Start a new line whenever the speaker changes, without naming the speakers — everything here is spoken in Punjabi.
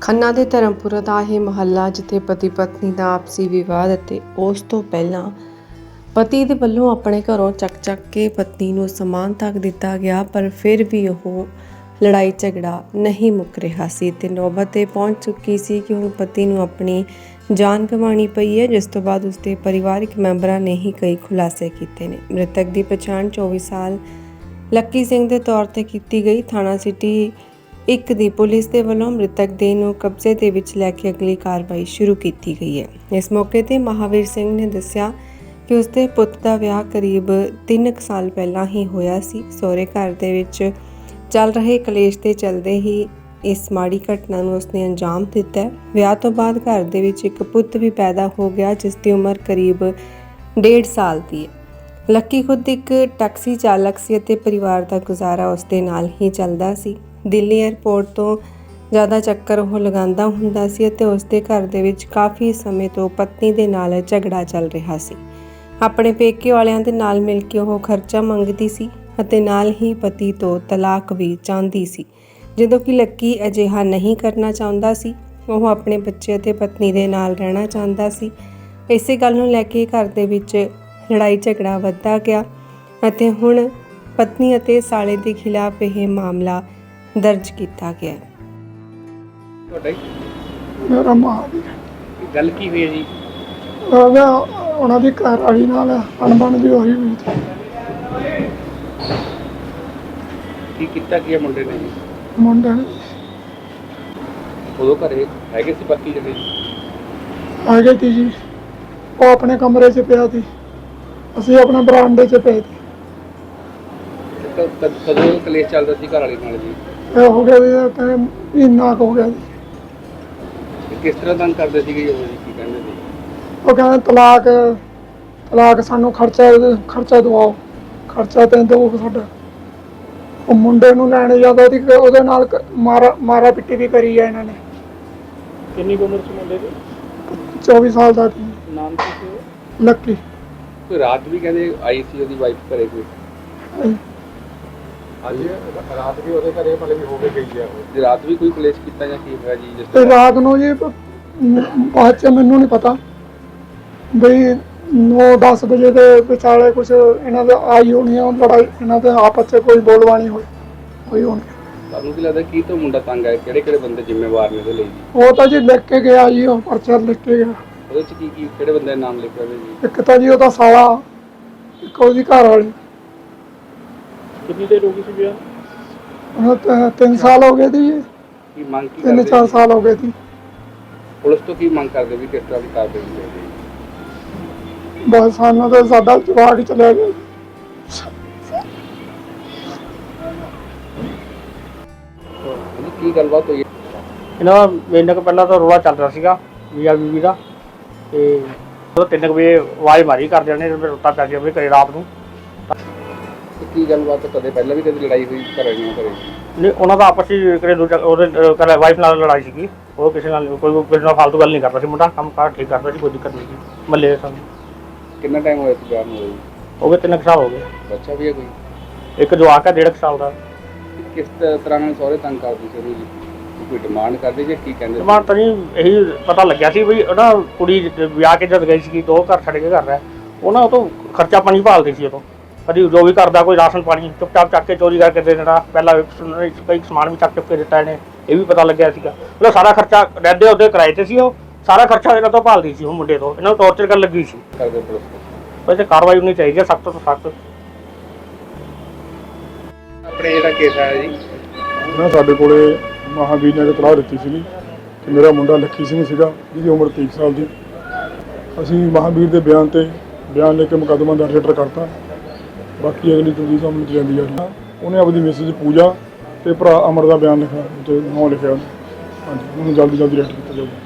ਖੰਨਾ ਦੇ ਧਰਮਪੁਰਾ ਦਾ ਇਹ ਮਹੱਲਾ ਜਿੱਥੇ ਪਤੀ ਪਤਨੀ ਦਾ ਆਪਸੀ ਵਿਵਾਦ ਅਤੇ ਉਸ ਤੋਂ ਪਹਿਲਾਂ ਪਤੀ ਦੇ ਵੱਲੋਂ ਆਪਣੇ ਘਰੋਂ ਚੱਕ-ਚੱਕ ਕੇ ਪਤਨੀ ਨੂੰ ਸਮਾਨ ਤੱਕ ਦਿੱਤਾ ਗਿਆ, ਪਰ ਫਿਰ ਵੀ ਉਹ ਲੜਾਈ ਝਗੜਾ ਨਹੀਂ ਮੁੱਕ ਰਿਹਾ ਸੀ ਤੇ ਨੌਬਤ ਤੇ ਪਹੁੰਚ ਚੁੱਕੀ ਸੀ ਕਿ ਹੁਣ ਪਤੀ ਨੂੰ ਆਪਣੀ ਜਾਨ ਗਵਾਉਣੀ ਪਈ ਹੈ, ਜਿਸ ਤੋਂ ਬਾਅਦ ਉਸਦੇ ਪਰਿਵਾਰਕ ਮੈਂਬਰਾਂ ਨੇ ਹੀ ਕਈ ਖੁਲਾਸੇ ਕੀਤੇ ਨੇ। ਮ੍ਰਿਤਕ ਦੀ ਪਛਾਣ 24 ਸਾਲ ਲੱਕੀ ਸਿੰਘ ਦੇ ਤੌਰ ਤੇ ਕੀਤੀ ਗਈ। ਥਾਣਾ ਸਿਟੀ ਇੱਕ ਦੀ ਪੁਲਿਸ ਦੇ ਵੱਲੋਂ ਮ੍ਰਿਤਕ ਦੇਹ ਨੂੰ ਕਬਜ਼ੇ ਦੇ ਵਿੱਚ ਲੈ ਕੇ ਅਗਲੀ ਕਾਰਵਾਈ ਸ਼ੁਰੂ ਕੀਤੀ ਗਈ ਹੈ। ਇਸ ਮੌਕੇ ਤੇ ਮਹਾਵੀਰ ਸਿੰਘ ਨੇ ਦੱਸਿਆ ਕਿ ਉਸਦੇ ਪੁੱਤ ਦਾ ਵਿਆਹ ਕਰੀਬ 3 ਸਾਲ ਪਹਿਲਾਂ ਹੀ ਹੋਇਆ ਸੀ। ਸਹੁਰੇ ਘਰ ਦੇ ਵਿੱਚ ਚੱਲ ਰਹੇ ਕਲੇਸ਼ ਦੇ ਚਲਦੇ ਹੀ ਇਸ ਮਾੜੀ ਘਟਨਾ ਨੂੰ ਉਸਨੇ ਅੰਜਾਮ ਦਿੱਤਾ ਵਿਆਹ ਤੋਂ ਬਾਅਦ ਘਰ ਦੇ ਵਿੱਚ ਇੱਕ ਪੁੱਤ ਵੀ ਪੈਦਾ ਹੋ ਗਿਆ, ਜਿਸ ਦੀ ਉਮਰ ਕਰੀਬ 1.5 ਸਾਲ ਦੀ ਹੈ। ਲੱਕੀ ਖੁਦ ਇੱਕ ਟੈਕਸੀ ਚਾਲਕ ਸੀ ਅਤੇ ਪਰਿਵਾਰ ਦਾ ਗੁਜ਼ਾਰਾ ਉਸ ਦੇ ਨਾਲ ਹੀ ਚੱਲਦਾ ਸੀ। ਦਿੱਲੀ 에ਅਰਪੋਰਟ ਤੋਂ ਜ਼ਿਆਦਾ ਚੱਕਰ ਉਹ ਲਗਾਉਂਦਾ ਹੁੰਦਾ ਸੀ ਅਤੇ ਉਸ ਦੇ ਘਰ ਦੇ ਵਿੱਚ ਕਾਫੀ ਸਮੇਂ ਤੋਂ ਪਤਨੀ ਦੇ ਨਾਲ ਝਗੜਾ ਚੱਲ ਰਿਹਾ ਸੀ। ਆਪਣੇ ਪੇਕੇ ਵਾਲਿਆਂ ਦੇ ਨਾਲ ਮਿਲ ਕੇ ਉਹ ਖਰਚਾ ਮੰਗਦੀ ਸੀ ਅਤੇ ਨਾਲ ਹੀ ਪਤੀ ਤੋਂ ਤਲਾਕ ਵੀ ਚਾਹੁੰਦੀ ਸੀ। ਜਦੋਂ ਕਿ ਲੱਕੀ ਅਜਿਹਾ ਨਹੀਂ ਕਰਨਾ ਚਾਹੁੰਦਾ ਸੀ, ਉਹ ਆਪਣੇ ਬੱਚੇ ਅਤੇ ਪਤਨੀ ਦੇ ਨਾਲ ਰਹਿਣਾ ਚਾਹੁੰਦਾ ਸੀ। ਇਸੇ ਗੱਲ ਨੂੰ ਲੈ ਕੇ ਘਰ ਦੇ ਵਿੱਚ ਲੜਾਈ ਝਗੜਾ ਵੱਧਦਾ ਗਿਆ ਅਤੇ ਹੁਣ ਪਤਨੀ ਅਤੇ ਸਾਲੇ ਦੇ ਖਿਲਾਫ ਇਹ ਮਾਮਲਾ ਦਰਜ ਕੀਤਾ ਗਿਆ ਹੈ।
ਤੁਹਾਡਾ ਜੀ?
ਮੇਰਾ ਮਾਂ ਦੀ
ਇਹ ਗੱਲ ਕੀ ਹੋਈ ਹੈ ਜੀ?
ਉਹਦਾ ਉਹਨਾਂ ਦੀ ਘਰ ਵਾਲੀ ਨਾਲ ਅਣਬਣ ਦੀ ਹੋਈ ਹੋਈ ਸੀ।
ਕੀ ਕੀਤਾ ਕੀ ਹੈ ਮੁੰਡੇ ਨੇ ਜੀ?
ਮੁੰਡੇ ਨੇ
ਉਦੋਂ ਘਰੇ ਹੈਗੇ ਸੀ ਬਾਕੀ ਜਿਹੜੇ?
ਆ ਗਈ ਤੀ ਜੀ। ਉਹ ਆਪਣੇ ਕਮਰੇ 'ਚ ਪਿਆ ਸੀ। ਅਸੀਂ ਆਪਣੇ ਬਰਾਂਡੇ 'ਚ ਪਏ ਸੀ।
ਤੇ ਕ- ਕਦ- ਕਦੋਂ ਕਲੇਸ਼ ਚੱਲਦਾ ਸੀ ਘਰ ਵਾਲੀ ਨਾਲ ਜੀ?
ਇਹ ਹੋ ਗਿਆ ਵੀ ਤੇ ਮਹੀਨਾ ਕੁ ਹੋ ਗਿਆ ਜੀ।
ਤੇ ਕਿਸ ਤਰ੍ਹਾਂ ਤੰਗ ਕਰਦੇ ਸੀਗੇ ਜੀ ਉਹ ਜੀ ਕੀ ਕਹਿੰਦੇ ਸੀ?
ਉਹ ਕਹਿੰਦੇ ਤਲਾਕ ਤਲਾਕ ਸਾਨੂੰ ਖਰਚਾ ਖਰਚਾ ਦਵਾਓ। ਖਰਚਾ ਤੇ ਦਿਓ ਸਾਡਾ। ਉਹ ਮੁੰਡੇ ਨੂੰ ਲੈਣ ਜਾਂਦਾ ਉਹਦੀ ਉਹਦੇ ਨਾਲ ਕ- ਮਾਰਾ ਮਾਰਾ ਪਿੱਟੀ ਵੀ ਕਰੀ ਆ ਇਹਨਾਂ ਨੇ।
ਕਿੰਨੀ ਉਮਰ ਸੀ ਮੁੰਡੇ ਦੀ?
24 ਸਾਲ ਦਾ ਸੀ।
ਨਾਮ ਕੀ ਸੀ
ਲੱਕੀ।
ਕੋਈ ਰਾਤ ਵੀ ਕਹਿੰਦੇ ਆਈ ਸੀ ਉਹਦੀ ਵਾਈਫ ਘਰੇ ਕੋਈ?
ਅੱਜ ਰਾਤ ਵੀ ਉਹਦੇ ਘਰੇ ਮਤਲਬ ਵੀ ਹੋ ਕੇ ਗਈ ਆ ਉਹ।
ਤੇ ਰਾਤ ਵੀ ਕੋਈ ਕਲੇਸ਼ ਕੀਤਾ ਜਾਂ ਕੀ ਹੋਇਆ ਜੀ ਜਿਸ
ਤੇ ਰਾਤ ਨੂੰ ਜੀ ਪ- ਮ- ਬਾਅਦ ਚ ਮੈਨੂੰ ਨਹੀਂ ਪਤਾ। ਬਈ 9-10 ਵਜੇ ਦੇ ਵਿਚਾਲੇ ਕੁਝ ਇਹਨਾਂ ਦੇ ਆਈ ਹੋਣੀ ਆ ਲੜਾਈ ਇਹਨਾਂ ਦੇ ਆਪਸ ਚ ਕੋਈ ਬੋਲਵਾਣੀ ਹੋਈ ਹੋਈ ਹੋਣੀ।
ਤੁਹਾਨੂੰ ਕੀ ਲੱਗਦਾ ਕੀ ਤੋਂ ਮੁੰਡਾ ਤੰਗ ਹੈ ਕਿਹੜੇ ਕਿਹੜੇ ਬੰਦੇ ਜ਼ਿੰਮੇਵਾਰ ਨੇ ਉਹਦੇ ਲਈ ਜੀ?
ਉਹ ਤਾਂ ਜੀ ਲਿਖ ਕੇ ਗਿਆ ਜੀ ਉਹ ਪਰਚਾ ਲਿਖ ਕੇ ਗਿਆ।
ਉਹਦੇ ਚ ਕੀ ਕੀ ਕਿਹੜੇ ਬੰਦੇ ਦੇ ਨਾਮ ਲਿਖੇ ਹੋਏ ਜੀ?
ਇੱਕ ਤਾਂ ਜੀ ਉਹਦਾ ਸਾਲਾ ਇੱਕ ਉਹਦੀ ਘਰ ਵਾਲੀ
ਕਿੰਨੀ ਦੇਰ ਹੋ ਗਈ ਸੀ ਵਿਆਹ?
ਉਹਨੂੰ ਤ- ਤਿੰਨ ਸਾਲ ਹੋ ਗਏ ਸੀ ਜੀ।
ਕੀ ਮੰਗ ਕੀ
ਤਿੰਨ
ਕਰਦੇ
ਚਾਰ
ਜੀ?
ਸਾਲ ਹੋ ਗਏ ਸੀ
ਪੁਲਿਸ ਤੋਂ ਕੀ ਮੰਗ ਕਰਦੇ ਵੀ ਕਿਸ ਤਰ੍ਹਾਂ ਦੀ ਕਾਰਵਾਈ ਹੋਣੀ ਚਾਹੀਦੀ ਹੈ
ਬਸ ਸਾਨੂੰ ਤਾਂ ਸਾਡਾ ਜਵਾਕ ਹੀ ਚਲਿਆ ਗਿਆ।
ਜੀ ਕੀ ਗੱਲਬਾਤ ਹੋਈ? ਹੈ?
ਇਹਨਾਂ ਦਾ ਮਹੀਨੇ ਕੁ ਪਹਿਲਾਂ ਤਾਂ ਰੋਲਾ ਚੱਲ ਰਿਹਾ ਸੀਗਾ ਮੀਆਂ ਬੀਬੀ ਦਾ। ਤੇ ਉਹ ਤਿੰਨ ਕੁ ਵਜੇ ਆਵਾਜ਼ ਮਾਰੀ ਕਰਦੇ ਨੇ ਫਿਰ ਰੁੱਤਾ ਪੈ ਗਿਆ ਵੀ ਘਰੇ ਰਾਤ ਨੂੰ।
ਤੇ ਕੀ ਗੱਲਬਾਤ ਕਦੇ ਪਹਿਲਾਂ ਵੀ ਕਦੇ ਲੜਾਈ ਹੋਈ ਘਰੇ ਨਹੀਂ ਘਰੇ?
ਨਹੀਂ ਉਹਨਾਂ ਦਾ ਆਪਸ ਵਿੱਚ ਕਰੇ ਦੂਜਾ ਉਹਦੇ ਘਰੇ ਵਾਈਫ ਨਾਲ ਲੜਾਈ ਸੀਗੀ। ਉਹ ਕਿਸੇ ਨਾਲ ਕੋਈ ਕਿਸੇ ਨਾਲ ਫालतू ਗੱਲ ਨਹੀਂ ਕਰਦਾ ਸੀ ਮੁੰਡਾ। ਕੰਮ ਕਾਰ ਠੀਕ ਕਰਦਾ ਸੀ ਕੋਈ ਦਿੱਕਤ ਨਹੀਂ ਸੀ। ਮੱਲੇ ਦੇ ਸਾਨੂੰ
ਕਿੰਨਾ ਟਾਈਮ ਹੋਇਆ ਸੀ ਵਿਆਹ ਨੂੰ ਹੋਏ?
ਹੋ ਗਏ ਤਿੰਨ ਕੁ ਸਾਲ ਹੋ ਗਏ।
ਬੱਚਾ ਵੀ ਹੈ ਕੋਈ?
ਇੱਕ ਜਵਾਕ ਹੈ ਡੇਢ ਕੁ ਸਾਲ ਦਾ।
ਕਿਸ ਤਰ੍ਹਾਂ ਨਾਲ ਸਹੁਰੇ ਤੰਗ ਕਰਦੇ ਸੀ ਉਹਨੂੰ ਜੀ? ਕੋਈ ਡਿਮਾਂਡ ਕਰਦੇ ਜੇ? ਕੀ ਕਹਿੰਦੇ ਸੀ?
ਮਾਨ ਤਾਂ ਨਹੀਂ ਇਹੀ ਪਤਾ ਲੱਗਿਆ ਸੀ ਵੀ ਉਹਨਾਂ ਕੁੜੀ ਵਿਆਹ ਕੇ ਜਦ ਗਈ ਸੀ ਦੋ ਘਰ ਛੱਡ ਕੇ ਘਰ ਰਿਹਾ। ਉਹਨਾਂ ਉਹ ਤੋਂ ਖਰਚਾ ਪਾਣੀ ਭਾਲਦੀ ਸੀ ਉਹ ਤੋਂ। ਕਦੀ ਜੋ ਵੀ ਕਰਦਾ ਕੋਈ ਰਾਸ਼ਨ ਪਾਣੀ ਚੁੱਪਚਾਪ ਚੱਕ ਕੇ ਚੋਰੀ ਕਰਕੇ ਦੇ ਦੇਣਾ ਪਹਿਲਾਂ ਕਈ ਸਮਾਨ ਵੀ ਚੱਕ ਚੁੱਕ ਕੇ ਦਿੱਤਾ ਇਹਨੇ ਇਹ ਵੀ ਪਤਾ ਲੱਗਿਆ ਸੀਗਾ। ਉਹਦਾ ਸਾਰਾ ਖਰਚਾ ਰਹਿੰਦੇ ਉਹਦੇ ਕਿਰਾਏ ਤੇ ਸੀ ਉਹ ਸਾਰਾ ਖਰਚਾ ਇਹਨਾਂ ਤੋਂ ਭਾਲਦੀ ਸੀ ਉਹ ਮੁੰਡੇ ਤੋਂ ਇਹਨਾਂ ਨੂੰ ਟੌਰਚਰ ਕਰਨ ਲੱਗੀ ਸੀ।
ਕਰਦੇ ਪੁਲਿਸ ਤੋਂ
ਵੈਸੇ ਕਾਰਵਾਈ ਹੋਣੀ ਚਾਹੀਦੀ ਹੈ ਸਖਤ ਤੋਂ ਸਖਤ।
ਆਪਣੇ ਜਿਹੜਾ ਕੇਸ ਆਇਆ ਜੀ।
ਨਾ ਸਾਡੇ ਕੋਲੇ ਮਹਾਵੀਰ ਨੇ ਇਤਲਾਹ ਦਿੱਤੀ ਸੀਗੀ ਕਿ ਮੇਰਾ ਮੁੰਡਾ ਲੱਖੀ ਸਿੰਘ ਸੀਗਾ ਜਿਹਦੀ ਉਮਰ 23 ਸਾਲ ਦੀ। ਅਸੀਂ ਮਹਾਵੀਰ ਦੇ ਬਿਆਨ ਤੇ ਬਿਆਨ ਲੈ ਕੇ ਮੁਕੱਦਮਾ ਦਰਜ ਕਰਤਾ। ਬਾਕੀ ਅਗਲੀ ਤਫਤੀਸ਼ ਅਮਲ ਚ ਜਾਂਦੀ ਆ। ਰਹੀ ਉਹਨੇ ਆਪਣੀ ਮੈਸੇਜ ਪੂਜਾ ਤੇ ਭਰਾ ਅਮਰ ਦਾ ਬਿਆਨ ਲਿਖਿਆ, ਤੇ ਨਾਂ ਲਿਖਿਆ। ਹਾਂਜੀ, ਉਹਨੂੰ ਜਲਦੀ ਜਲਦੀ ਰੈਸਟ ਕੀਤਾ ਜਾਊਗਾ।